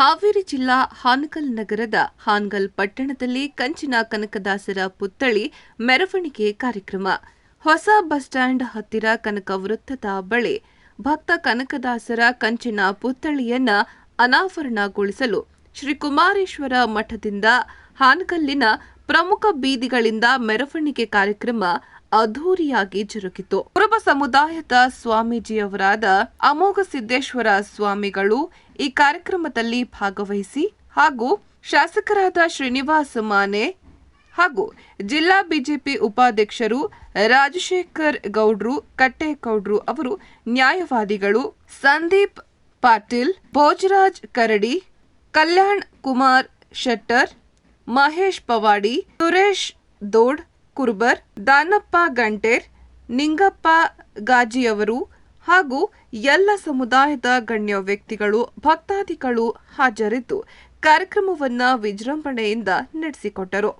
ಹಾವೇರಿ ಜಿಲ್ಲಾ ಹಾನಗಲ್ ನಗರದ ಹಾನಗಲ್ ಪಟ್ಟಣದಲ್ಲಿ ಕಂಚಿನ ಕನಕದಾಸರ ಪುತ್ಥಳಿ ಮೆರವಣಿಗೆ ಕಾರ್ಯಕ್ರಮ. ಹೊಸ ಬಸ್ ಸ್ಟ್ಯಾಂಡ್ ಹತ್ತಿರ ಕನಕ ವೃತ್ತದ ಬಳಿ ಭಕ್ತ ಕನಕದಾಸರ ಕಂಚಿನ ಪುತ್ಥಳಿಯನ್ನ ಅನಾವರಣಗೊಳಿಸಲು ಶ್ರೀ ಕುಮಾರೇಶ್ವರ ಮಠದಿಂದ ಹಾನಗಲ್ಲಿನ ಪ್ರಮುಖ ಬೀದಿಗಳಿಂದ ಮೆರವಣಿಗೆ ಕಾರ್ಯಕ್ರಮ ಅದ್ಧೂರಿಯಾಗಿ ಜರುಗಿತು. ಕುರುಬ ಸಮುದಾಯದ ಸ್ವಾಮೀಜಿಯವರಾದ ಅಮೋಘ ಸಿದ್ದೇಶ್ವರ ಸ್ವಾಮಿಗಳು ಈ ಕಾರ್ಯಕ್ರಮದಲ್ಲಿ ಭಾಗವಹಿಸಿ ಹಾಗೂ ಶಾಸಕರಾದ ಶ್ರೀನಿವಾಸ ಮಾನೆ ಹಾಗೂ ಜಿಲ್ಲಾ ಬಿಜೆಪಿ ಉಪಾಧ್ಯಕ್ಷರು ರಾಜಶೇಖರ್ ಗೌಡ್ರು, ಕಟ್ಟೇಗೌಡ್ರು ಅವರು ನ್ಯಾಯವಾದಿಗಳು ಸಂದೀಪ್ ಪಾಟೀಲ್, ಭೋಜರಾಜ್ ಕರಡಿ, ಕಲ್ಯಾಣ್ ಕುಮಾರ್ ಶೆಟ್ಟರ್ ಮಹೇಶ್ ಪವಾಡಿ, ಸುರೇಶ್ ದೋಡ್, ಕುರ್ಬರ್, ದಾನಪ್ಪ ಗಂಟೇರ್, ನಿಂಗಪ್ಪ ಗಾಜಿಯವರು ಹಾಗೂ ಎಲ್ಲ ಸಮುದಾಯದ ಗಣ್ಯ ವ್ಯಕ್ತಿಗಳು, ಭಕ್ತಾದಿಗಳು ಹಾಜರಿದ್ದು ಕಾರ್ಯಕ್ರಮವನ್ನು ವಿಜೃಂಭಣೆಯಿಂದ ನಡೆಸಿಕೊಟ್ಟರು.